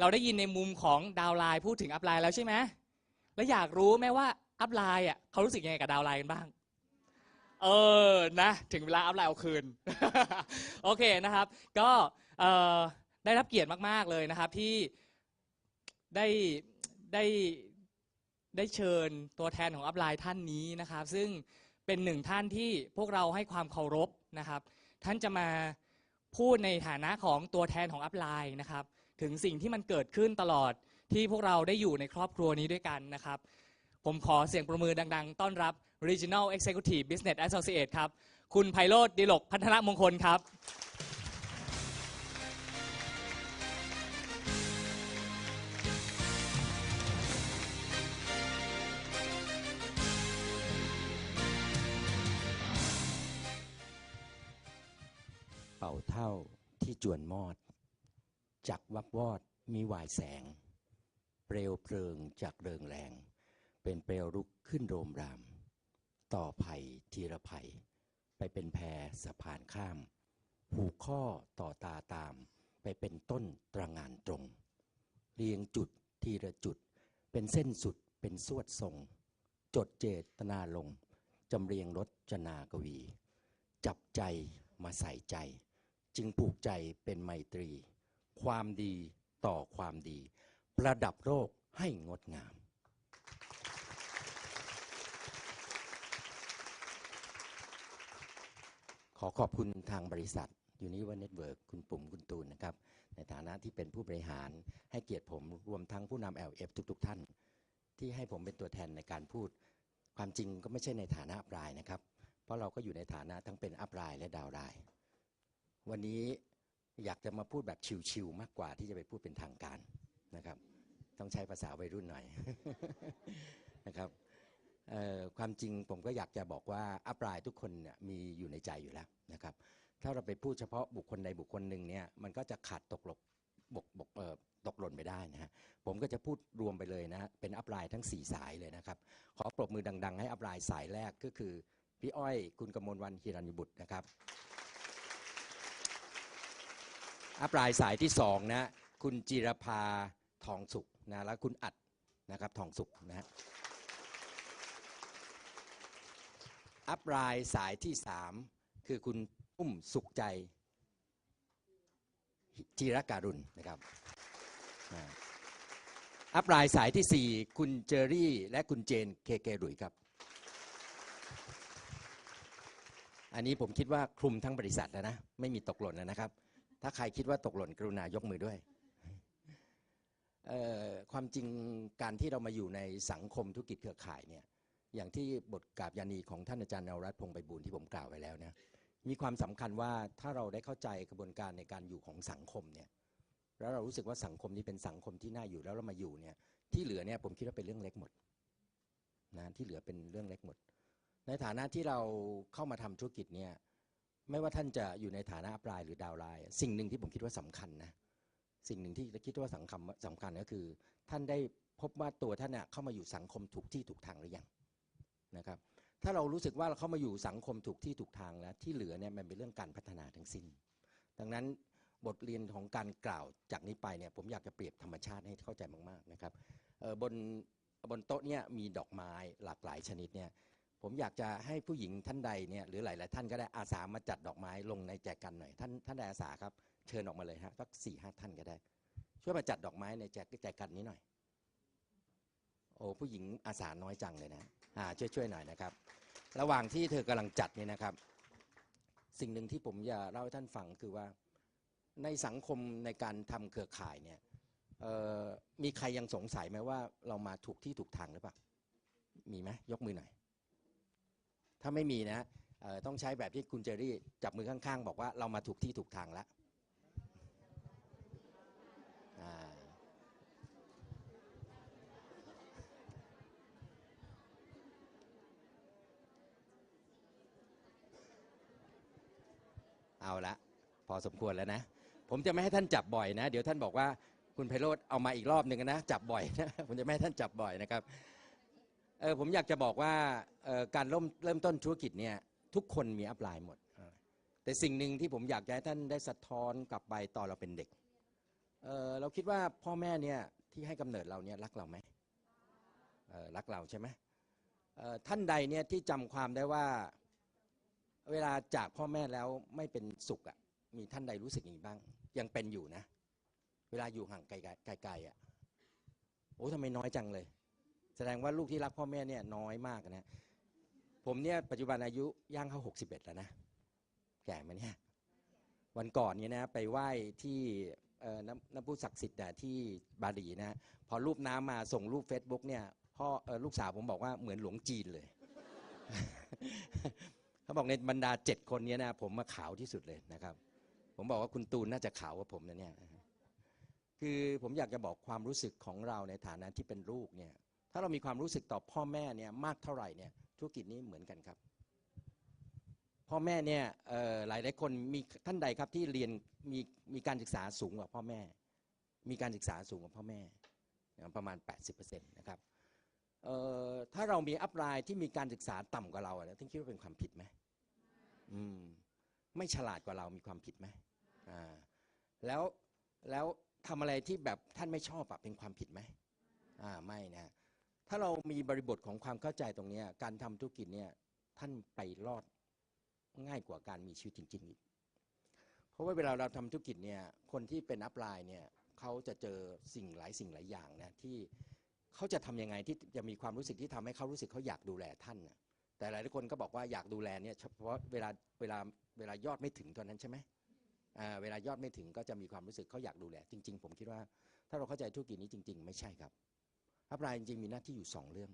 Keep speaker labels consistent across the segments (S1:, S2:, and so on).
S1: เราได้ยินในมุมของดาวไลน์พูดถึงอัพไลน์แล้วใช่ไหมแล้วอยากรู้ไหมว่าอัพไลน์อะเขารู้สึกยังไงกับดาวไลน์กันบ้าง เออนะ ถึงเวลาอัพไลน์เอาคืน โอเคนะครับ ก็เออได้รับเกียรติมาก ๆ เลยนะครับที่ได้ได้ได้เชิญตัวแทนของอัพไลน์ท่านนี้นะครับ ซึ่งเป็นหนึ่งท่านที่พวกเราให้ความเคารพนะครับ ท่านจะมาพูดในฐานะของตัวแทนของอัพไลน์นะครับ ถึงสิ่งที่มันเกิดขึ้นตลอดที่พวกเราได้อยู่ในครอบครัวนี้ด้วยกันนะครับ ผมขอเสียงประมือดัง ๆ ต้อนรับ Regional Executive Business Associate ครับ คุณไพโรธดิลกพัฒนมงคลครับ
S2: เป่าเท่าที่จวนมอด จักวับวอดมีวายแสง เปลวเพลิงจากเริงแรง เป็นเปลวลุกขึ้นโรมราม ต่อภัยทีระภัยไปเป็นแพสะพานข้าม ผูกข้อต่อตาตาม ไปเป็นต้นตระงานตรง เรียงจุดทีละจุด เป็นเส้นสุดเป็นสวดทรง จดเจตนาลง จำเรียงรถจนากวี จับใจมาใส่ใจ จึงผูกใจเป็นไมตรี ความดีต่อความดี ประดับโลกให้งดงาม ขอขอบคุณทางบริษัทยูนิวันเน็ตเวิร์กคุณปุ่มคุณตูนนะครับ ในฐานะที่เป็นผู้บริหารให้เกียรติผมรวมทั้งผู้นำ LF ทุก ๆ ท่าน ที่ให้ผมเป็นตัวแทนในการพูด ความจริงก็ไม่ใช่ในฐานะอัปรายนะครับ เพราะเราก็อยู่ในฐานะทั้งเป็นอัปรายและดาวรายวันนี้ อยากจะมาพูดแบบชิวๆมากกว่าที่จะไปพูดเป็นทางการนะครับ ต้องใช้ภาษาวัยรุ่นหน่อยนะครับความจริงผมก็อยากจะบอกว่าอัปรายทุกคนเนี่ยมีอยู่ในใจอยู่แล้วนะครับ ถ้าเราไปพูดเฉพาะบุคคลใดบุคคลหนึ่งเนี่ยมันก็จะขาดตกหลกบกบกเอ่อตกหล่นไปได้นะฮะผมก็จะพูดรวมไปเลยนะเป็นอัปรายทั้ง 4 สายเลยนะครับ ขอปรบมือดัง ๆ ให้อัปรายสายแรกก็คือ พี่อ้อยคุณกมลวันฮิรัญบุตรนะครับ อัปรายสายที่สองนะคุณจิรภาทองสุขนะแล้วคุณอัดนะครับทองสุขนะฮะอัปรายสายที่สามคือคุณอุ้มสุขใจจิรการุณนะครับอัปรายสายที่สี่คุณเจอรี่ และคุณเจนเคเกรุยครับ อันนี้ผมคิดว่าคลุมทั้งบริษัทแล้วนะ ไม่มีตกหล่นแล้วนะครับ ถ้าใครคิดว่าตกหล่นกรุณายกมือด้วยเอ่อความจริงการที่เรามาอยู่ในสังคมธุรกิจเครือข่ายเนี่ยอย่างที่บทกาบยานีของท่านอาจารย์นวรัตพงษ์ไพบูลที่ผมกล่าวไว้แล้วเนี่ยมีความสำคัญว่าถ้าเราได้เข้าใจกระบวนการในการอยู่ของสังคมเนี่ยแล้วเรารู้สึกว่าสังคมนี้เป็นสังคมที่น่าอยู่แล้วเรามาอยู่เนี่ยที่เหลือเนี่ยผมคิดว่าเป็นเรื่องเล็กหมดนะที่เหลือเป็นเรื่องเล็กหมด ในฐานะที่เราเข้ามาทำธุรกิจเนี่ย ไม่ว่าท่านจะอยู่ในฐานะอัปลายหรือดาวไลน์สิ่งหนึ่งที่ผมคิดว่าสำคัญนะสิ่งหนึ่งที่คิดว่าสำคัญสำคัญก็คือ ท่านได้พบว่าตัวท่านเน่ยเข้ามาอยู่สังคมถูกที่ถูกทางหรือยังนะครับ ถ้าเรารู้สึกว่าเราเข้ามาอยู่สังคมถูกที่ถูกทางแล้วที่เหลือเนี่ยมันเป็นเรื่องการพัฒนาทั้งสิ้น ดังนั้นบทเรียนของการกล่าวจากนี้ไปเนี่ยผมอยากจะเปรียบธรรมชาติให้เข้าใจมากๆนะครับออบนบนโต๊ะเนี่ยมีดอกไม้หลากหลายชนิดเนี่ย ผมอยากจะให้ผู้หญิงท่านใดเนี่ยหรือหลาย ๆ ท่านก็ได้อาสามาจัดดอกไม้ลงในแจกันหน่อย ท่านท่านใดอาสาครับเชิญออกมาเลยฮะสักสี่ห้าท่านก็ได้ ช่วยมาจัดดอกไม้ในแจกแจกันนี้หน่อย โอ้ผู้หญิงอาสาน้อยจังเลยนะอ่าช่วยช่วยหน่อยนะครับ ระหว่างที่เธอกำลังจัดเนี่ยนะครับ สิ่งหนึ่งที่ผมอยากเล่าให้ท่านฟังคือว่าในสังคมในการทำเครือข่ายเนี่ยมีใครยังสงสัยไหมว่าเรามาถูกที่ถูกทางหรือเปล่ามีไหมยกมือหน่อย ถ้าไม่มีนะต้องใช้แบบที่คุณเจอรี่จับมือข้างๆ บอกว่าเรามาถูกที่ถูกทางแล้วเอาละพอสมควรแล้วนะ ผมจะไม่ให้ท่านจับบ่อยนะ เดี๋ยวท่านบอกว่าคุณไพโรธเอามาอีกรอบหนึ่งนะ จับบ่อยนะ ผมจะไม่ให้ท่านจับบ่อยนะครับ ออผมอยากจะบอกว่าเอ่อการเริ่มเริ่มต้นธุรกิจเนี่ยทุกคนมีอัพไลน์หมด แต่สิ่งหนึ่งที่ผมอยากจะให้ท่านได้สะท้อนกลับไปตอนเราเป็นเด็กเออเราคิดว่าพ่อแม่เนี่ยที่ให้กำเนิดเราเนี่ยรักเราไหมเออรักเราใช่ไหมเอ่อท่านใดเนี่ยที่จำความได้ว่าเวลาจากพ่อแม่แล้วไม่เป็นสุขอะ่ะมีท่านใดรู้สึกอย่างนี้บ้าง ยังเป็นอยู่นะ เวลาอยู่ห่างไกลๆไกลๆอะโอ้ทำไมน้อยจังเลย แสดงว่าลูกที่รักพ่อแม่เนี่ยน้อยมากนะผมเนี่ยปัจจุบันอายุย่างเข้าหกสิบเอ็ดแล้วนะ แก่ไหมเนี่ย วันก่อนเนี่ยนะไปไหว้ที่น้ำน้ำพุศักดิ์สิทธิ์อะที่บาหลีนะ พอรูปน้ำมาส่งรูป Facebook เนี่ยพ่อลูกสาวผมบอกว่าเหมือนหลวงจีนเลย เขาบอกในบรรดาเจ็ดคนเนี้นะ ผมมาขาวที่สุดเลยนะครับ ผมบอกว่าคุณตูนน่าจะขาวกว่าผมนะเนี่ยคือผมอยากจะบอกความรู้สึกของเราในฐานะที่เป็นลูกเนี่ย ถ้าเรามีความรู้สึกต่อพ่อแม่เนี่ยมากเท่าไหร่เนี่ยธุรกิจนี้เหมือนกันครับ พ่อแม่เนี่ยหลายหลายคนมีท่านใดครับที่เรียนมีมีการศึกษาสูงกว่าพ่อแม่ มีการศึกษาสูงกว่าพ่อแม่ประมาณ 80%นะครับถ้าเรามีอัพไลน์ที่มีการศึกษาต่ำกว่าเราอะท่านคิดว่าเป็นความผิดไหมอืมไม่ฉลาดกว่าเรามีความผิดไหมอ่าแล้วแล้วทำอะไรที่แบบท่านไม่ชอบอะเป็นความผิดไหมอ่าไม่นะ ถ้าเรามีบริบทของความเข้าใจตรงนี้การทำธุรกิจเนี่ยท่านไปรอดง่ายกว่าการมีชีวิตจริงๆอีกเพราะว่าเวลาเราทำธุรกิจเนี่ยคนที่เป็นอัพไลน์เนี่ยเขาจะเจอสิ่งหลายสิ่งหลายอย่างนะที่เขาจะทำยังไงที่จะมีความรู้สึกที่ทำให้เขารู้สึกเขาอยากดูแลท่านนะแต่หลายคนก็บอกว่าอยากดูแลเนี่ยเฉพาะเวลาเวลาเวลายอดไม่ถึงเท่านั้นใช่ไหมเวลายอดไม่ถึงก็จะมีความรู้สึกเขาอยากดูแลจริง ๆ ผมคิดว่า ถ้าเราเข้าใจธุรกิจนี้จริง ๆ ไม่ใช่ครับ อัพไลน์จริงๆมีหน้าที่อยู่สองเรื่อง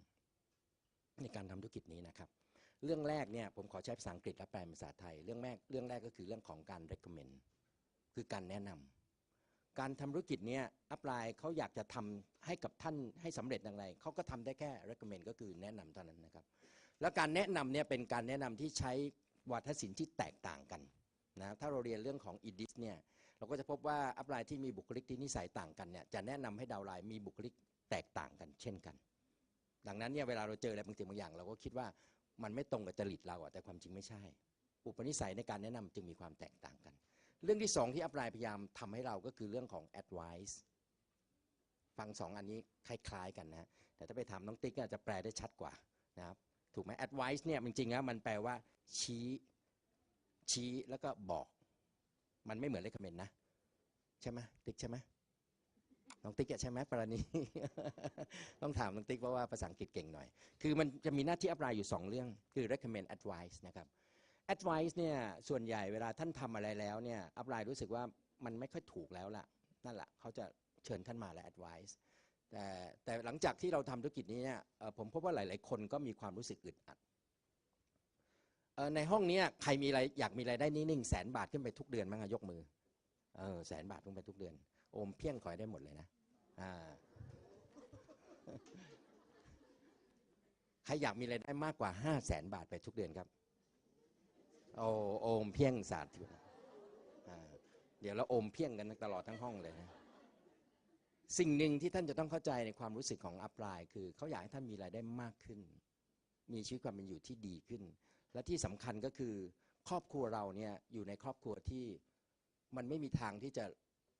S2: ในการทำธุรกิจนี้นะครับ เรื่องแรกเนี่ยผมขอใช้ภาษาอังกฤษและแปลเป็นภาษาไทย เรื่องแรกเรื่องแรกก็คือเรื่องของการ recommend คือการแนะนำการทำธุรกิจเนี้ยอัพไลน์เขาอยากจะทำให้กับท่านให้สำเร็จอย่างไรเขาก็ทำได้แค่ recommend ก็คือแนะนำเท่านั้นนะครับ แล้วการแนะนำเนี่ยเป็นการแนะนำที่ใช้วาทศิลป์ที่แตกต่างกันนะถ้าเราเรียนเรื่องของ EDIS เนี่ยเราก็จะพบว่าอัพไลน์ที่มีบุคลิกที่นิสัยต่างกันเนี่ยจะแนะนำให้ดาวไลน์มีบุคลิก แตกต่างกันเช่นกัน ดังนั้นเนี่ยเวลาเราเจออะไรบางสิ่งบางอย่าง เราก็คิดว่ามันไม่ตรงกับจริตเราอะแต่ความจริงไม่ใช่ อุปนิสัยในการแนะนำจึงมีความแตกต่างกัน เรื่องที่สองที่อัพไลน์พยายามทำให้เราก็คือเรื่องของ advice ฟังสองอันนี้คล้าย ๆ กันนะแต่ถ้าไปถามน้องติ๊กอาจจะแปลได้ชัดกว่านะครับถูกไหม advice เนี่ยจริงๆแล้วมันแปลว่า ชี้ชี้แล้วก็บอก มันไม่เหมือน recommend นะ ใช่ไหมติ๊กใช่ไหม น้องติ๊กอะใช่ไหมปราณี ต้องถามน้องติ๊กเพราะว่าภาษาอังกฤษเก่งหน่อย คือมันจะมีหน้าที่อัพไลน์อยู่ 2 เรื่อง คือ recommend advice นะครับ advice เนี่ยส่วนใหญ่เวลาท่านทำอะไรแล้วเนี่ยอัพไลน์รู้สึกว่ามันไม่ค่อยถูกแล้วล่ะ นั่นแหละเขาจะเชิญท่านมาและ advice แต่แต่หลังจากที่เราทำธุรกิจนี้เนี่ยผมพบว่าหลาย ๆ คนก็มีความรู้สึกอึดอัดในห้องนี้ใครมีอะไรอยากมีรายได้นิ่งๆแสนบาทขึ้นไปทุกเดือนมั้งยกมือเออแสนบาทขึ้นไปทุกเดือน โอมเพี้ยงขอยได้หมดเลยนะอ่าใครอยากมีรายได้มากกว่าห้าแสนบาทไปทุกเดือนครับ โอโอมเพี้ยงสาธุอ่เดี๋ยวเราโอมเพี้ยงกันตลอดทั้งห้องเลยนะ สิ่งหนึ่งที่ท่านจะต้องเข้าใจในความรู้สึกของอัพลน์คือเขาอยากให้ท่านมีรายได้มากขึ้น มีชีวิตความเป็นอยู่ที่ดีขึ้น และที่สำคัญก็คือ ครอบครัวเราเนี่ยอยู่ในครอบครัวที่มันไม่มีทางที่จะ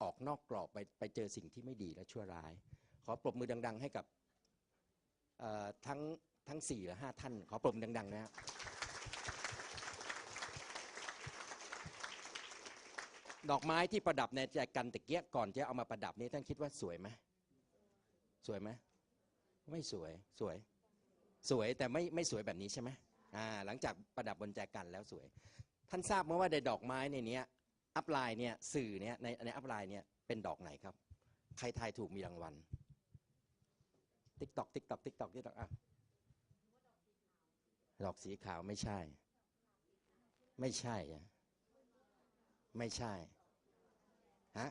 S2: ออกนอกกรอบไปไปเจอสิ่งที่ไม่ดีและชั่วร้าย ขอปรบมือดัง ๆ ให้กับทั้งทั้งสี่หรือห้าท่าน ขอปรบมือดัง ๆ นะครับดอกไม้ที่ประดับในแจกันตะเกียก่อนจะเอามาประดับนี้ท่านคิดว่าสวยไหมสวยไหมไม่สวยสวย สวยแต่ไม่ไม่สวยแบบนี้ใช่ไหมอ่าหลังจากประดับบนแจกันแล้วสวย ท่านทราบไหมว่าในดอกไม้ในนี้ อัพไลน์เนี่ยสื่อเนี่ยในในอัพไลน์เนี่ยเป็นดอกไหนครับ ใครทายถูกมีรางวัลติ๊กตอกติ๊กตอกติ๊กตอกติ๊กตอกอะดอกสีขาวไม่ใช่ ไม่ใช่ไม่ใช่ฮะ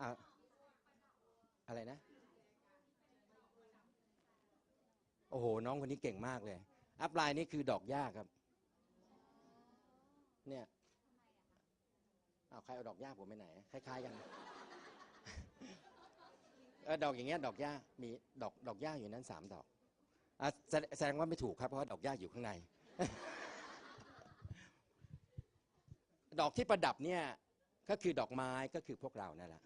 S2: อะอะไรนะ โอ้โห น้องคนนี้เก่งมากเลย อัพไลน์นี่คือดอกหญ้าครับ เนี่ย เอาใครเอาดอกหญ้าผมไปไหน คล้ายๆกันเออดอกอย่างเงี้ยดอกหญ้ามีดอกดอกหญ้าอยู่นั้นสามดอกอะแสดงว่าไม่ถูกครับเพราะดอกหญ้าอยู่ข้างใน ดอกที่ประดับเนี่ยก็คือดอกไม้ก็คือพวกเรานั่นแหละ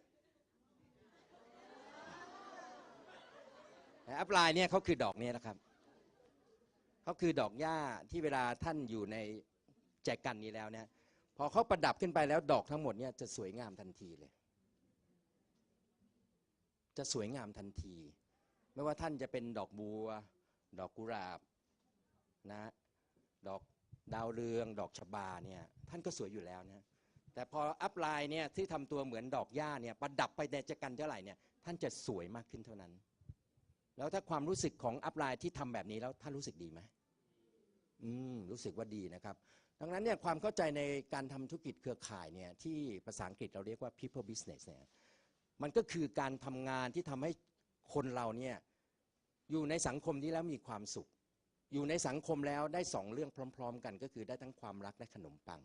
S2: แอัพลน์เนี่ยเขาคือดอกเนี้นะครับเขาคือดอกหญ้าที่เวลาท่านอยู่ในแจกันนี้แล้วเนี่ย พอเขาประดับขึ้นไปแล้วดอกทั้งหมดเนี่ยจะสวยงามทันทีเลย จะสวยงามทันที ไม่ว่าท่านจะเป็นดอกบัว ดอกกุหลาบนะดอกดาวเรือง ดอกชบาเนี่ยท่านก็สวยอยู่แล้วนะแต่พออัพไลน์เนี่ยที่ทำตัวเหมือนดอกหญ้าเนี่ยประดับไปในจกันเท่าไหร่เนี่ยท่านจะสวยมากขึ้นเท่านั้น แล้วถ้าความรู้สึกของอัพไลน์ที่ทำแบบนี้แล้วท่านรู้สึกดีไหมอืมรู้สึกว่าดีนะครับ ดังนั้นเนี่ยความเข้าใจในการทำธุรกิจเครือข่ายเนี่ยที่ภาษาอังกฤษเราเรียกว่า people business เนี่ยมันก็คือการทำงานที่ทำให้คนเราเนี่ยอยู่ในสังคมนี้แล้วมีความสุข อยู่ในสังคมแล้วได้สองเรื่องพร้อม ๆ กัน ก็คือได้ทั้งความรักและขนมปัง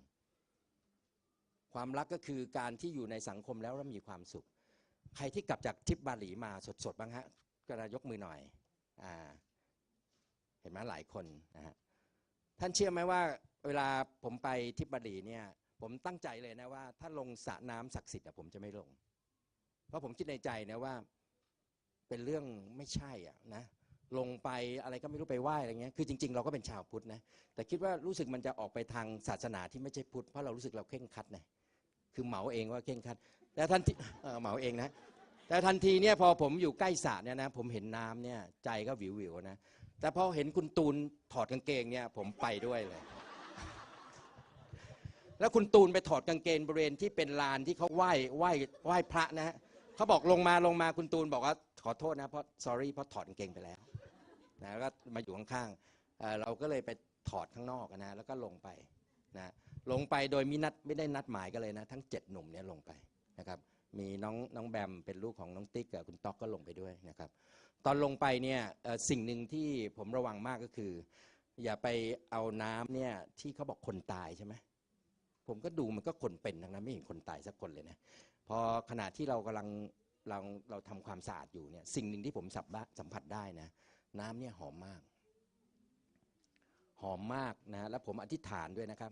S2: ความรักก็คือการที่อยู่ในสังคมแล้วแล้วมีความสุข ใครที่กลับจากทริปบาหลีมาสดๆบ้างฮะกระยกมือหน่อยอ่าเห็นไหมหลายคนนะฮะท่านเชื่อไหมว่า เวลาผมไปทิบารีเนี่ย ผมตั้งใจเลยนะว่า ถ้าลงสระน้ำศักดิ์สิทธิ์อะผมจะไม่ลง เพราะผมคิดในใจนะว่า เป็นเรื่องไม่ใช่อะนะลงไปอะไรก็ไม่รู้ไปไหว้อะไรเงี้ย คือจริง ๆ เราก็เป็นชาวพุทธนะ แต่คิดว่ารู้สึกมันจะออกไปทางศาสนาที่ไม่ใช่พุทธ เพราะเรารู้สึกเราเคร่งคัดนะคือเหมาเองว่าเคร่งคัด แต่ทันทีเออเหมาเองนะ แต่ทันทีเนี่ยพอผมอยู่ใกล้สระเนี่ยนะ ผมเห็นน้ำเนี่ยใจก็วิววิวๆนะ แต่พอเห็นคุณตูนถอดกางเกงเนี่ย ผมไปด้วยเลย แล้วคุณตูนไปถอดกางเกงบริเวณที่เป็นลานที่เขาไหว้ไหว้ไหว้พระนะฮะเขาบอกลงมาลงมาคุณตูนบอกว่าขอโทษนะเพราะ sorry เพราะถอดกางเกงไปแล้วนะแล้วก็มาอยู่ข้างๆเราก็เลยไปถอดข้างนอกนะแล้วก็ลงไปนะลงไปโดยมินัดไม่ได้นัดหมายกันเลยนะ ทั้งเจ็ดหนุ่มเนี่ยลงไปนะครับมีน้องน้องแบมเป็นลูกของน้องติ๊กกับคุณต๊อกก็ลงไปด้วยนะครับตอนลงไปเนี่ยสิ่งหนึ่งที่ผมระวังมากก็คือ อย่าไปเอาน้ำเนี่ยที่เขาบอกคนตายใช่ไหม ผมก็ดูมันก็คนเป็นทั้งนั้นไม่เห็นคนตายสักคนเลยนะพอขณะที่เรากำลังเราเราทำความสะอาดอยู่เนี่ยสิ่งหนึ่งที่ผมสัมสสัมผัสได้นะ น้ำเนี่ยหอมมาก หอมมากนะแล้วผมอธิษฐานด้วยนะครับ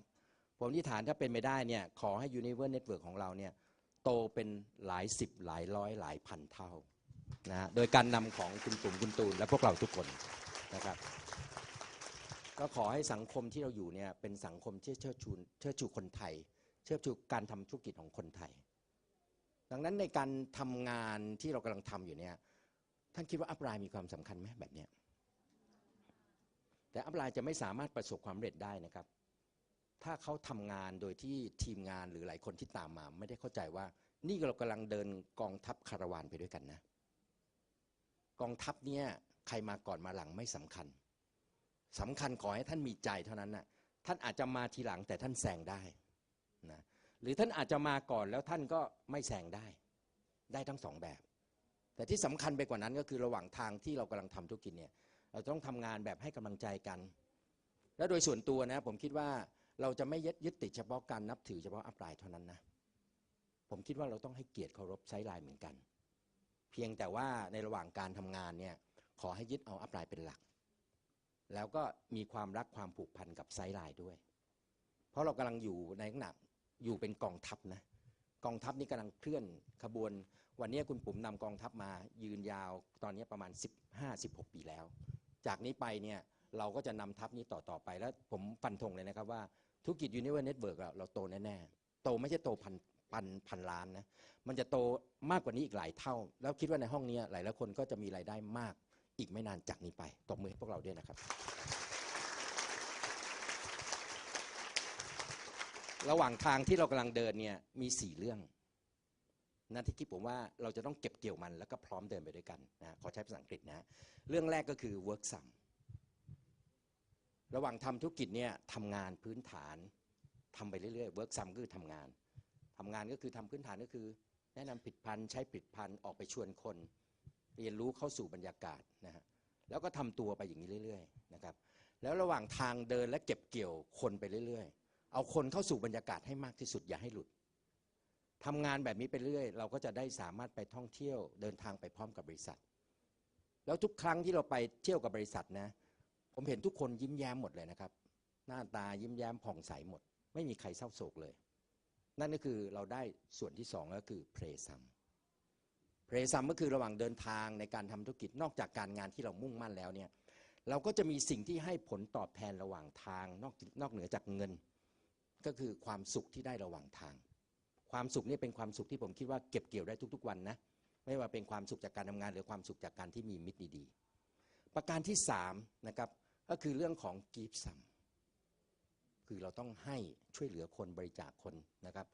S2: ผมอธิษฐานถ้าเป็นไม่ได้เนี่ยขอให้ Universe Network ของเราเนี่ยโตเป็นหลายสิบหลายร้อยหลายพันเท่านะโดยการนำของคุณตุ่มคุณตูนและพวกเราทุกคนนะครับ ก็ขอให้สังคมที่เราอยู่เนี่ยเป็นสังคมที่เชิดชูเชิดชูคนไทย เชิดชูการทำธุรกิจของคนไทย ดังนั้นในการทำงานที่เรากำลังทำอยู่เนี่ยท่านคิดว่าอัพไลน์มีความสำคัญไหมแบบเนี้ยแต่อัพไลน์จะไม่สามารถประสบความสำเร็จได้นะครับ ถ้าเขาทำงานโดยที่ทีมงานหรือหลายคนที่ตามมา ไม่ได้เข้าใจว่า นี่เรากำลังเดินกองทัพคาราวานไปด้วยกันนะ กองทัพเนี่ยใครมาก่อนมาหลังไม่สำคัญ สำคัญขอให้ท่านมีใจเท่านั้นนะ่ะท่านอาจจะมาทีหลังแต่ท่านแซงได้นะหรือท่านอาจจะมาก่อนแล้วท่านก็ไม่แซงได้ได้ทั้งสองแบบ แต่ที่สำคัญไปกว่านั้นก็คือระหว่างทางที่เรากำลังทำธุรกิจเนี่ยเราต้องทำงานแบบให้กำลังใจกัน และโดยส่วนตัวนะผมคิดว่าเราจะไม่ยึดยึดติดเฉพาะการนับถือเฉพาะอัพไลน์เท่านั้นนะผมคิดว่าเราต้องให้เกียรติเคารพไซไลน์เหมือนกัน เพียงแต่ว่าในระหว่างการทำงานเนี่ยขอให้ยึดเอาอัพไลน์เป็นหลัก แล้วก็มีความรักความผูกพันกับไซไลน์ด้วย เพราะเรากำลังอยู่ในขณะอยู่เป็นกองทัพนะกองทัพนี้กำลังเคลื่อนขบวน วันนี้คุณปุ๋มนำกองทัพมายืนยาวตอนนี้ประมาณ 15-16 ปีแล้ว จากนี้ไปเนี่ยเราก็จะนำทัพนี้ต่อต่อไปแล้วผมฟันธงเลยนะครับว่าธุรกิจ Universe Network เราเราโตแน่ๆโตไม่ใช่โตพันพันพันล้านนะมันจะโตมากกว่านี้อีกหลายเท่า แล้วคิดว่าในห้องนี้หลายหลายคนก็จะมีรายได้มาก อีกไม่นานจากนี้ไปตบมือให้พวกเราด้วยนะครับ ระหว่างทางที่เรากำลังเดินเนี่ยมีสี่เรื่องนะที่คิดผมว่าเราจะต้องเก็บเกี่ยวมันแล้วก็พร้อมเดินไปด้วยกันนะขอใช้ภาษาอังกฤษนะเรื่องแรกก็คือ work sum ระหว่างทำธุรกิจเนี่ยทำงานพื้นฐานทำไปเรื่อยๆ work sum ก็คือทำงานทำงานก็คือทำพื้นฐานก็คือ แนะนำผลิดพันธ์ใช้ผลิดพันธ์ออกไปชวนคน เรียนรู้เข้าสู่บรรยากาศนะฮะแล้วก็ทำตัวไปอย่างนี้เรื่อยๆนะครับแล้วระหว่างทางเดินและเก็บเกี่ยวคนไปเรื่อยๆ เอาคนเข้าสู่บรรยากาศให้มากที่สุดอย่าให้หลุดทำงานแบบนี้ไปเรื่อย เราก็จะได้สามารถไปท่องเที่ยวเดินทางไปพร้อมกับบริษัท แล้วทุกครั้งที่เราไปเที่ยวกับบริษัทนะผมเห็นทุกคนยิ้มแย้มหมดเลยนะครับ หน้าตายิ้มแย้มผ่องใสหมด ไม่มีใครเศร้าโศกเลย นั่นก็คือเราได้ส่วนที่สองก็คือเพลซัม เพลซัมก็คือระหว่างเดินทางในการทำธุรกิจนอกจากการงานที่เรามุ่งมั่นแล้วเนี่ยเราก็จะมีสิ่งที่ให้ผลตอบแทนระหว่างทางนอกนอกเหนือจากเงิน ก็คือความสุขที่ได้ระหว่างทาง ความสุขนี่เป็นความสุขที่ผมคิดว่าเก็บเกี่ยวได้ทุก ๆ วันนะไม่ว่าเป็นความสุขจากการทำงานหรือความสุขจากการที่มีมิตรดีๆประการที่สามนะครับก็คือเรื่องของกีฟซัมคือเราต้องให้ช่วยเหลือคนบริจาคคนนะครับ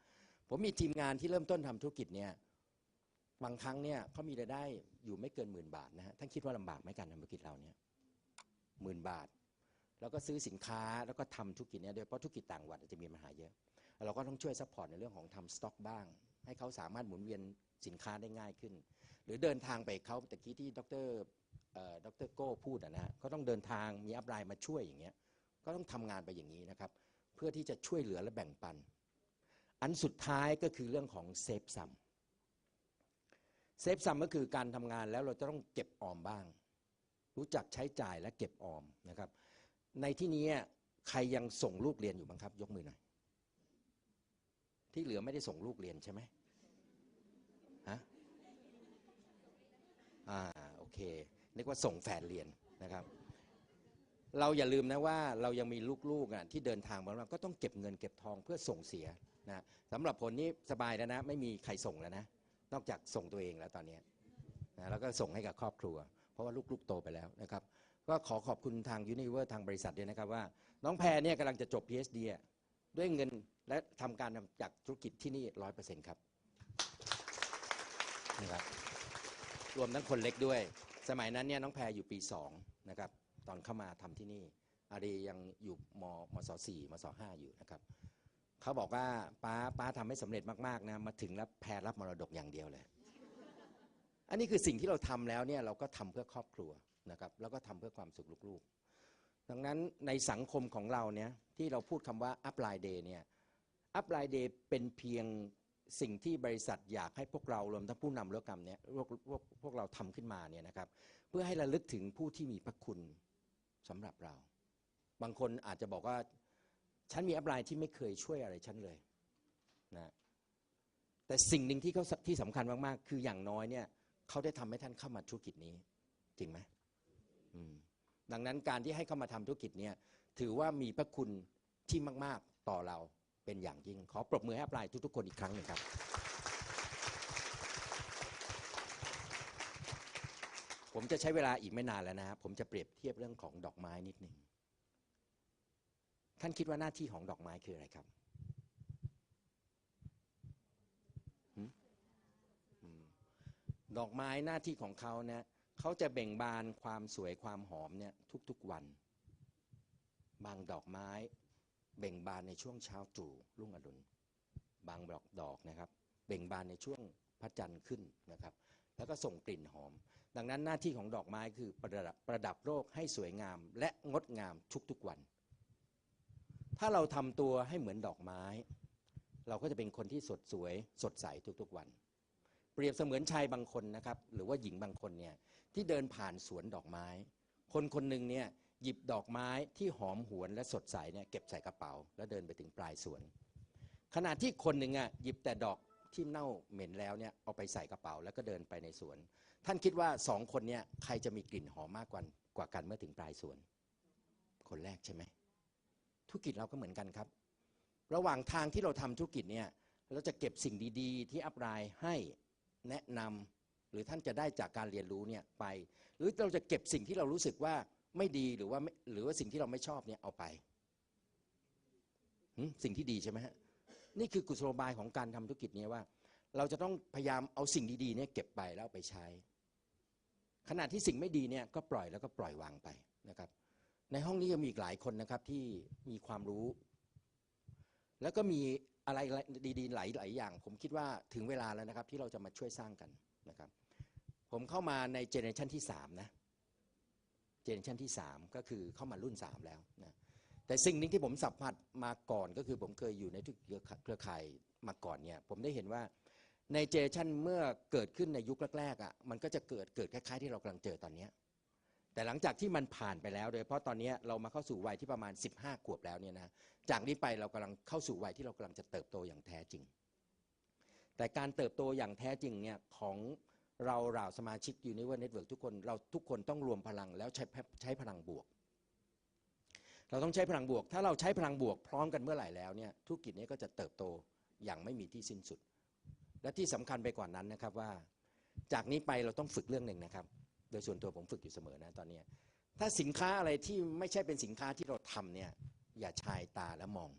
S2: ผมมีทีมงานที่เริ่มต้นทำธุรกิจเนี่ย บางครั้งเนี่ยเขามีรายได้อยู่ไม่เกินหมื่นบาทนะฮะท่านคิดว่าลำบากไหมการทำธุรกิจเราเนี่ยหมื่นบาท แล้วก็ซื้อสินค้าแล้วก็ทำธุรกิจเนี่ยโดยเฉพาะธุรกิจต่างหวัดอาจจะมีปัญหาเยอะ เราก็ต้องช่วยซัพพอร์ตในเรื่องของทำสต็อกบ้าง ให้เขาสามารถหมุนเวียนสินค้าได้ง่ายขึ้น หรือเดินทางไปเขาตะกี้ที่ดรเอ่อดรโก้พูดนะฮะก็ต้องเดินทางมีอัพไลน์มาช่วยอย่างเงี้ยก็ต้องทำงานไปอย่างนี้นะครับ เพื่อที่จะช่วยเหลือและแบ่งปัน อันสุดท้ายก็คือเรื่องของเซฟซัม เซฟซัมก็คือการทำงานแล้วเราจะต้องเก็บออมบ้าง รู้จักใช้จ่ายและเก็บออมนะครับ ในที่นี้ใครยังส่งลูกเรียนอยู่บ้างครับ ยกมือหน่อย ที่เหลือไม่ได้ส่งลูกเรียนใช่ไหมฮะอ่าโอเคนึกว่าส่งแฟนเรียนนะครับ เราอย่าลืมนะว่าเรายังมีลูกๆอะที่เดินทางมาเราก็ต้องเก็บเงินเก็บทองเพื่อส่งเสียนะสำหรับผลนี้สบายแล้วนะ ไม่มีใครส่งแล้วนะ นอกจากส่งตัวเองแล้วตอนนี้นะแล้วก็ส่งให้กับครอบครัว เพราะว่าลูกๆโตไปแล้วนะครับก็ขอขอบคุณทางยูนิเวอร์ทางบริษัทด้วยนะครับว่าน้องแพรเนี่ยกำลังจะจบ PhD อะด้วยเงินและทำการจากธุรกิจที่นี่ร้อยเปอร์เซ็นต์ครับนะครับรวมทั้งคนเล็กด้วย สมัยนั้นเนี่ยน้องแพรอยู่ปีสองนะครับตอนเข้ามาทำที่นี่อารียังอยู่มมศสี่มศห้าอยู่นะครับ เขาบอกว่าป้าป้าทำให้สำเร็จมากๆนะมาถึงแล้วแพรรับมรดกอย่างเดียวเลย อันนี้คือสิ่งที่เราทำแล้วเนี่ยเราก็ทำเพื่อครอบครัวนะครับแล้วก็ทำเพื่อความสุขลูกๆ ดังนั้นในสังคมของเราเนี่ยที่เราพูดคำว่า up line day เนี่ย up line day เป็นเพียงสิ่งที่บริษัทอยากให้พวกเรารวมทั้งผู้นำธุรกรรมเนี่ยพวกพวกพวกเราทำขึ้นมาเนี่ยนะครับเพื่อให้ระลึกถึงผู้ที่มีพระคุณสำหรับเรา บางคนอาจจะบอกว่า ฉันมีแอัพไลน์ที่ไม่เคยช่วยอะไรฉันเลยนะแต่สิ่งหนึ่งที่เขาที่สำคัญมากๆ คืออย่างน้อยเนี่ยเขาได้ทำให้ท่านเข้ามาธุรกิจนี้ จริงไหมอืมดังนั้นการที่ให้เข้ามาทำธุรกิจเนี่ยถือว่ามีพระคุณที่มาก ๆ ต่อเราเป็นอย่างยิ่ง ขอปรบมือให้อัพไลน์ทุก ๆ คนอีกครั้งหนึ่งครับผมจะใช้เวลาอีกไม่นานแล้วนะผมจะเปรียบเทียบเรื่องของดอกไม้นิดหนึ่ง ท่านคิดว่าหน้าที่ของดอกไม้คืออะไรครับดอกไม้หน้าที่ของเขาเนี่ยเขาจะเบ่งบานความสวยความหอมเนี่ยทุกๆวัน บางดอกไม้เบ่งบานในช่วงเช้าตรู่รุ่งอรุณ บางดอกดอกนะครับ เบ่งบานในช่วงพระจันทร์ขึ้นนะครับ แล้วก็ส่งกลิ่นหอม ดังนั้นหน้าที่ของดอกไม้คือประดับประดับโลกให้สวยงาม และงดงามทุกๆวัน ถ้าเราทำตัวให้เหมือนดอกไม้ เราก็จะเป็นคนที่สดสวย สดใสทุกๆวัน เปรียบเสมือนชายบางคนนะครับ หรือว่าหญิงบางคนเนี่ยที่เดินผ่านสวนดอกไม้ คนคนหนึ่งเนี่ยหยิบดอกไม้ที่หอมหวนและสดใสเนี่ยเก็บใส่กระเป๋า แล้วเดินไปถึงปลายสวน ขณะที่คนหนึ่งอะหยิบแต่ดอกที่เน่าเหม็นแล้วเนี่ยเอาไปใส่กระเป๋าแล้วก็เดินไปในสวน ท่านคิดว่าสองคนเนี่ยใครจะมีกลิ่นหอมมากกว่ากว่ากันเมื่อถึงปลายสวน คนแรกใช่ไหม ธุรกิจเราก็เหมือนกันครับ ระหว่างทางที่เราทำธุรกิจเนี่ยเราจะเก็บสิ่งดี ๆ ที่อัพไลน์ให้แนะนำหรือท่านจะได้จากการเรียนรู้เนี่ยไป หรือเราจะเก็บสิ่งที่เรารู้สึกว่าไม่ดีหรือว่าหรือว่าสิ่งที่เราไม่ชอบเนี่ยเอาไปสิ่งที่ดีใช่ไหมฮะนี่คือกุศโลบายของการทำธุรกิจเนี้ว่า เราจะต้องพยายามเอาสิ่งดีๆเนี่ยเก็บไปแล้วไปใช้ขณะที่สิ่งไม่ดีเนี่ยก็ปล่อยแล้วก็ปล่อยวางไปนะครับ ในห้องนี้ยังมีอีกหลายคนนะครับที่มีความรู้ แล้วก็มีอะไรดีๆหลายหลายอย่าง ผมคิดว่าถึงเวลาแล้วนะครับ ที่เราจะมาช่วยสร้างกันนะครับ ผมเข้ามาในเจเนอเรชันที่สามนะเจเนอเรชันที่สามก็คือเข้ามารุ่นสามแล้วนะแต่สิ่งหนึ่งที่ผมสัมผัสมาก่อนก็คือผมเคยอยู่ในทุกเครือข่ายมาก่อนเนี่ยผมได้เห็นว่าในเจเนอเรชันเมื่อเกิดขึ้นในยุคแรกๆอะมันก็จะเกิดเกิดคล้ายๆที่เรากำลังเจอตอนนี้ แต่หลังจากที่มันผ่านไปแล้วโดยเพราะตอนนี้เรามาเข้าสู่วัยที่ประมาณ 15 ขวบแล้วเนี่ยนะจากนี้ไปเรากำลังเข้าสู่วัยที่เรากำลังจะเติบโตอย่างแท้จริง แต่การเติบโตอย่างแท้จริงเนี่ยของเราเหล่าสมาชิกยูนิเวอร์เน็ตเวิร์กทุกคนเราทุกคนต้องรวมพลังแล้วใช้ใช้พลังบวก เราต้องใช้พลังบวก ถ้าเราใช้พลังบวกพร้อมกันเมื่อไหร่แล้วเนี่ยธุรกิจนี้ก็จะเติบโตอย่างไม่มีที่สิ้นสุด และที่สำคัญไปกว่านั้นนะครับว่า จากนี้ไปเราต้องฝึกเรื่องหนึ่งนะครับ โดยส่วนตัวผมฝึกอยู่เสมอนะตอนนี้ ถ้าสินค้าอะไรที่ไม่ใช่เป็นสินค้าที่เราทำเนี่ย อย่าชายตาแล้วมอง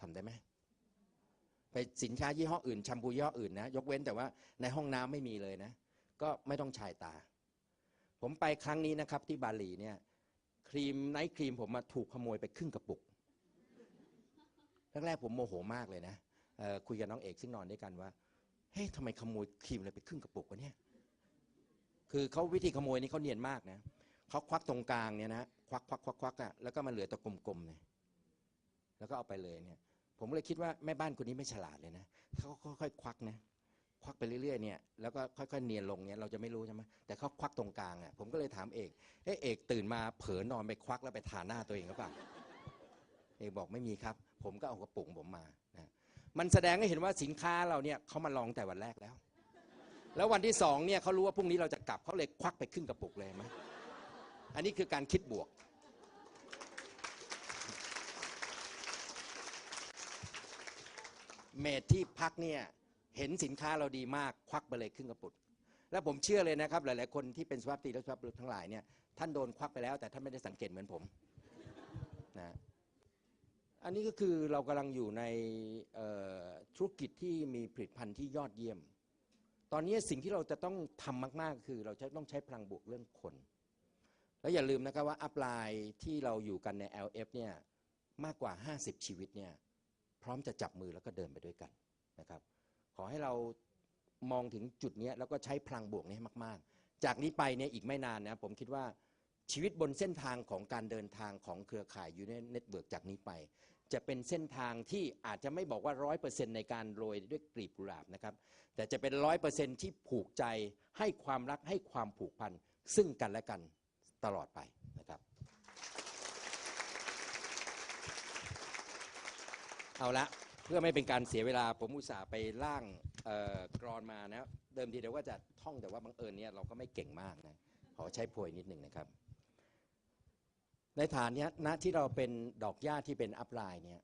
S2: ทำได้ไหมไปสินค้ายี่ห้ออื่นแชมพูยี่ห้ออื่นนะ ยกเว้นแต่ว่าในห้องน้ำไม่มีเลยนะ ก็ไม่ต้องชายตา ผมไปครั้งนี้นะครับ ที่บาหลีเนี่ย ครีมไนท์ครีมผมมาถูกขโมยไปครึ่งกระปุกแรกๆผมโมโหมากเลยนะคุยกับน้องเอกซึ่งนอนด้วยกันว่าเฮ้ยทำไมขโมยครีมอะไรไปครึ่งกระปุกวะเนี่ย คือเขาวิธีขโมยนี่เขาเนียนมากนะเขาควักตรงกลางเนี่ยนะควักควักควักควักอะแล้วก็มาเหลือตะกลมๆเนี่ยแล้วก็เอาไปเลยเนี่ย ผมเลยคิดว่าแม่บ้านคนนี้ไม่ฉลาดเลยนะเขาค่อยๆควักนะควักไปเรื่อยๆเนี่ยแล้วก็ค่อยๆเนียนลงเนี่ยเราจะไม่รู้ใช่ไหมแต่เขาควักตรงกลางอะผมก็เลยถามเอกเฮ้เอกตื่นมาเผลอนอนไปควักแล้วไปทาหน้าตัวเองหรือเปล่าเอกบอกไม่มีครับ ผมก็เอากระปุกผมมานะมันแสดงให้เห็นว่าสินค้าเราเนี่ยเขามาลองแต่วันแรกแล้ว แล้ววันที่สองเนี่ยเขารู้ว่าพรุ่งนี้เราจะกลับเขาเลยควักไปครึ่งกระปุกเลยไหมอันนี้คือการคิดบวก เมดที่พักเนี่ยเห็นสินค้าเราดีมากควักไปเลยครึ่งกระปุกแล้วผมเชื่อเลยนะครับ หลาย ๆ คนที่เป็นสุภาพสตรีและสุภาพบุรุษทั้งหลายเนี่ยท่านโดนควักไปแล้ว แต่ท่านไม่ได้สังเกตเหมือนผมนะอันนี้ก็คือเรากำลังอยู่ในธุรกิจที่มีผลิตภัณฑ์ที่ยอดเยี่ยม ตอนนี้สิ่งที่เราจะต้องทำมาก ๆ คือเราจะต้องใช้พลังบวกเรื่องคน แล้วอย่าลืมนะครับว่าอัพไลน์ที่เราอยู่กันใน LF เนี่ยมากกว่า 50 ชีวิตเนี่ยพร้อมจะจับมือแล้วก็เดินไปด้วยกันนะครับ ขอให้เรามองถึงจุดนี้แล้วก็ใช้พลังบวกนี้ให้มาก ๆ จากนี้ไปเนี่ยอีกไม่นานนะผมคิดว่าชีวิตบนเส้นทางของการเดินทางของเครือข่ายยูเนเน็ตเวิร์กจากนี้ไป จะเป็นเส้นทางที่อาจจะไม่บอกว่าร้อยเปอร์เซ็นในการโรยด้วยกลีบกุหลาบนะครับ แต่จะเป็นร้อยเปอร์เซ็นที่ผูกใจให้ความรักให้ความผูกพันซึ่งกันและกันตลอดไปนะครับ เอาละเพื่อไม่เป็นการเสียเวลาผมอุตส่าห์ไปล่างกรอนมานะเดิมทีเดียวว่าจะท่องแต่ว่าบังเอิญเนี่ยเราก็ไม่เก่งมากนะขอใช้โพยนิดหนึ่งนะครับ ในฐานนี้ณที่เราเป็นดอกหญ้าที่เป็นอัพไลน์เนี่ย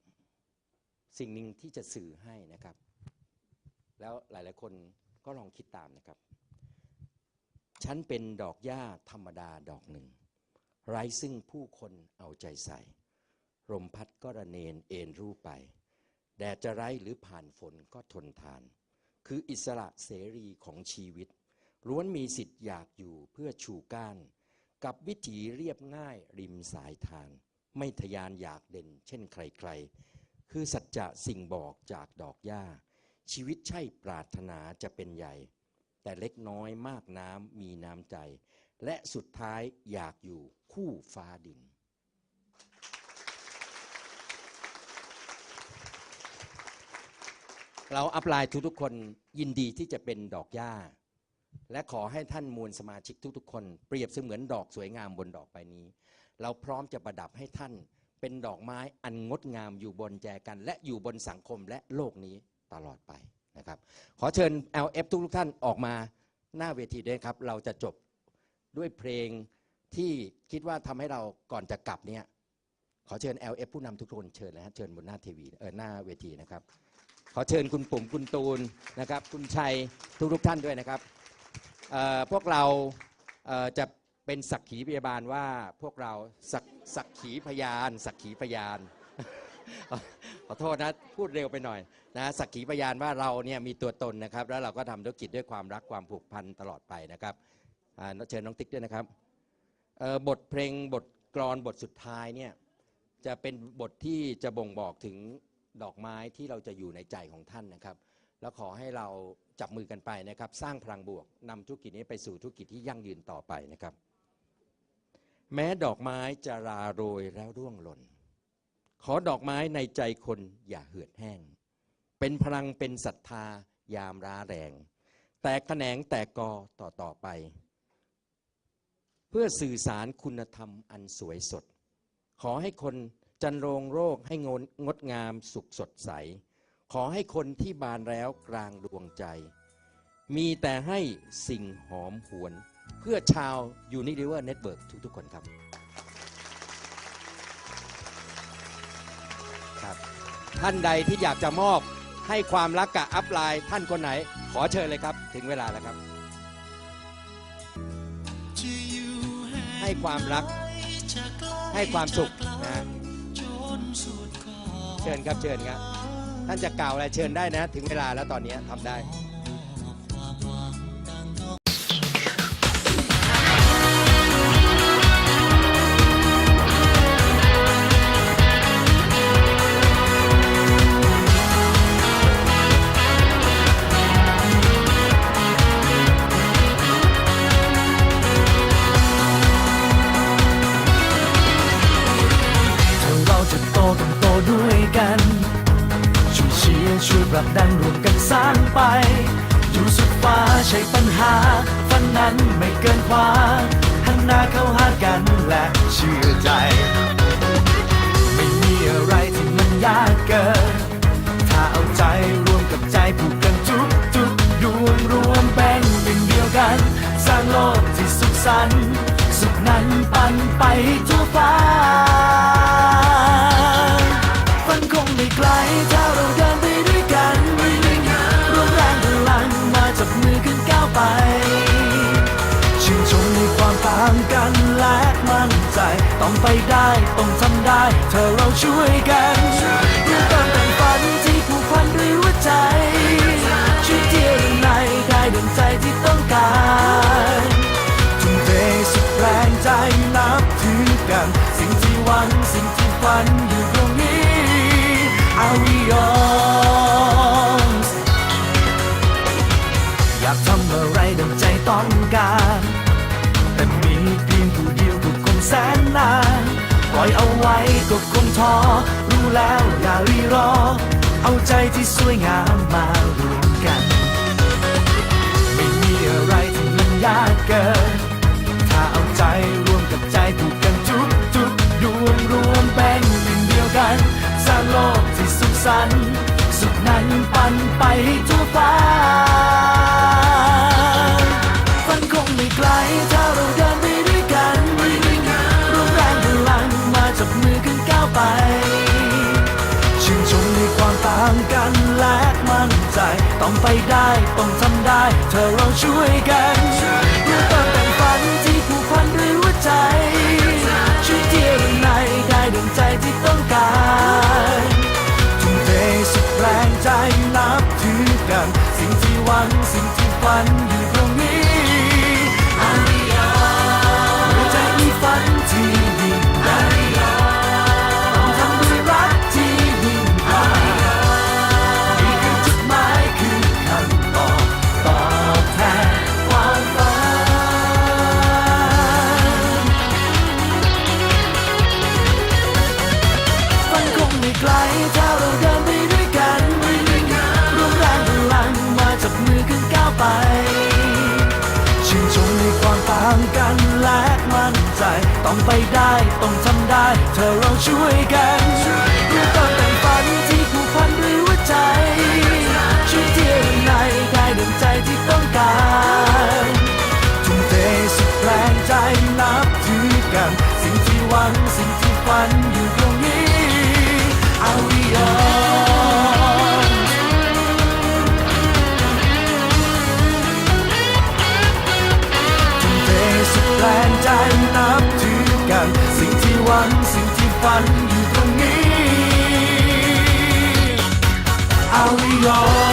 S2: สิ่งหนึ่งที่จะสื่อให้นะครับ แล้วหลาย ๆ คนก็ลองคิดตามนะครับ ฉันเป็นดอกหญ้าธรรมดาดอกหนึ่ง ไร้ซึ่งผู้คนเอาใจใส่ ลมพัดก็ระเนนเอ็นรูปไป แดดจะไร้หรือผ่านฝนก็ทนทาน คืออิสระเสรีของชีวิตล้วนมีสิทธิ์อยากอยู่เพื่อชูก้าน กับวิถีเรียบง่ายริมสายทาน ไม่ทะยานอยากเด่น เช่นใครๆ คือสัจจะสิ่งบอกจากดอกหญ้า ชีวิตใช่ปรารถนาจะเป็นใหญ่ แต่เล็กน้อยมากน้ำมีน้ำใจ และสุดท้ายอยากอยู่คู่ฟ้าดิน เราอัพไลน์ทุกๆคนยินดีที่จะเป็นดอกหญ้า และขอให้ท่านมวลสมาชิกทุกๆ คน เปรียบเสมือนดอกสวยงามบนดอกใบนี้ เราพร้อมจะประดับให้ท่านเป็นดอกไม้อันงดงามอยู่บนแจกัน และอยู่บนสังคมและโลกนี้ตลอดไปนะครับ ขอเชิญ LF ทุกๆท่านออกมาหน้าเวทีด้วยครับ เราจะจบด้วยเพลงที่คิดว่าทำให้เราก่อนจะกลับเนี่ยขอเชิญ LF ผู้นำทุกคนเชิญเลยฮะเชิญบนหน้าทีวีเออหน้าเวทีนะครับ ขอเชิญคุณปุ่มคุณตูนนะครับ คุณชัยทุกทุกๆท่านด้วยนะครับ พวกเราเจะเป็นสักขีพยาบาลว่าพวกเราสักสักขีพยาน สักขีพยาน ขอโทษนะพูดเร็วไปหน่อยนะสักขีพยานว่าเราเนี่ยมีตัวตนนะครับ แล้วเราก็ทำธุรกิจด้วยความรักความผูกพันตลอดไปนะครับอ่าเชิญน้องติ๊กด้วยนะครับบทเพลงบทกลอนบทสุดท้ายเนี่ยจะเป็นบทที่จะบ่งบอกถึงดอกไม้ที่เราจะอยู่ในใจของท่านนะครับ แล้วขอให้เรา จับมือกันไปนะครับ สร้างพลังบวกนำธุรกิจนี้ไปสู่ธุรกิจที่ยั่งยืนต่อไปนะครับ แม้ดอกไม้จะราโรยแล้วร่วงหล่น ขอดอกไม้ในใจคนอย่าเหือดแห้ง เป็นพลังเป็นศรัทธายามร้าแรง แต่แขนงแต่กอต่อต่อไป เพื่อสื่อสารคุณธรรมอันสวยสด ขอให้คนจันโรงโรคให้งดงดงามสุขสดใส ขอให้คนที่บานแล้วกลางดวงใจ มีแต่ให้สิ่งหอมหวน เพื่อชาวยูนิ l ิเวอร์เน็ตเวิร์กทุกๆคนครับ ครับ ท่านใดที่อยากจะมอบให้ความรักกับอัพไลน์ท่านคนไหน ขอเชิญเลยครับ ถึงเวลาแล้วครับ ให้ความรัก ให้ความสุขนะเชิญครับเชิญครับ ท่านจะกล่าวอะไรเชิญได้นะ ถึงเวลาแล้วตอนนี้ทำได้
S3: ต้องไปได้ต้องทำได้ เธอเราช่วยกันร่วมกันแต่งฝันที่ผูกพันด้วยหัวใจช่วยเที่ยวในได้ดังใจที่ต้องการทุ่มเทสุดแรงใจนับถือกัน สิ่งที่หวังสิ่งที่ฝันอยู่ นาน ปล่อยเอาไว้ก็คงท้อรู้แล้วอย่ารีรอ เอาใจที่สวยงามมารวมกัน ไม่มีอะไรที่มันยากเกิน ถ้าเอาใจรวมกับใจผูกกันทุกทุกดวงรวมเป็นหนึ่งเดียวกันสร้างโลกที่สุขสันต์สุขนั้นปันไปให้ทั่วฟ้า ต้องไปได้ ต้องทำได้ เธอเราช่วยกันร่วมกันแต่งฝันที่ผูกพันด้วยหัวใจ ช่วยเที่ยวในได้ดวงใจที่ต้องการทุ่มเทสุดแรงใจนับถือกัน สิ่งที่หวังสิ่งที่ฝันอยู่ ต้องไปได้ ต้องทำได้ เธอเราช่วยกันร่วมกันแต่งฝันที่ผูกพันด้วยหัวใจ ช่วยเที่ยวในได้ดังใจที่ต้องการทุ่มเทสุดแรงใจนับถือกัน สิ่งที่หวังสิ่งที่ฝันอยู่ ฝันอยู่ตรงนี้เอาไว้อ